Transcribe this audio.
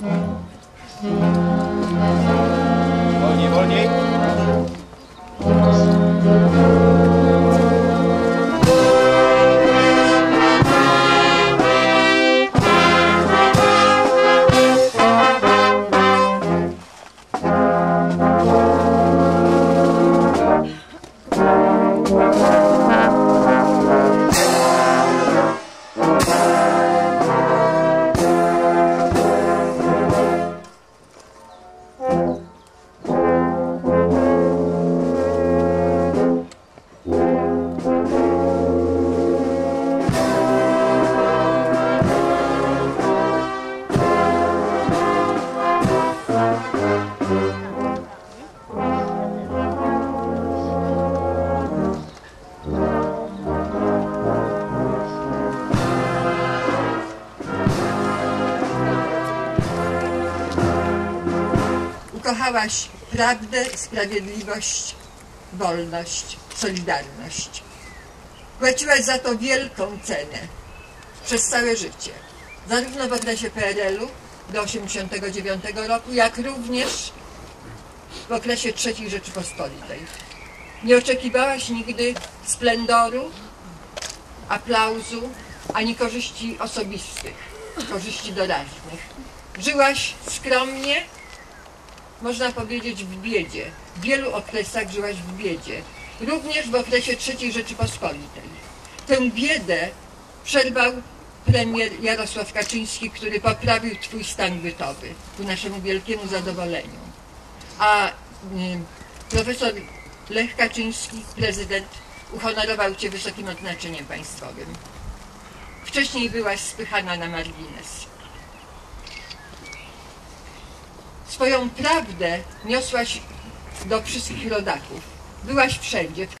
Mm-hmm. Ukochałaś prawdę, sprawiedliwość, wolność, solidarność. Płaciłaś za to wielką cenę przez całe życie. Zarówno w okresie PRL-u do 1989 roku, jak również w okresie III Rzeczypospolitej. Nie oczekiwałaś nigdy splendoru, aplauzu, ani korzyści osobistych, korzyści doraźnych. Żyłaś skromnie, można powiedzieć, w biedzie. W wielu okresach żyłaś w biedzie. Również w okresie III Rzeczypospolitej. Tę biedę przerwał premier Jarosław Kaczyński, który poprawił Twój stan bytowy ku naszemu wielkiemu zadowoleniu. A y, profesor Lech Kaczyński, prezydent, uhonorował Cię wysokim odznaczeniem państwowym. Wcześniej byłaś spychana na margines. Swoją prawdę niosłaś do wszystkich rodaków. Byłaś wszędzie,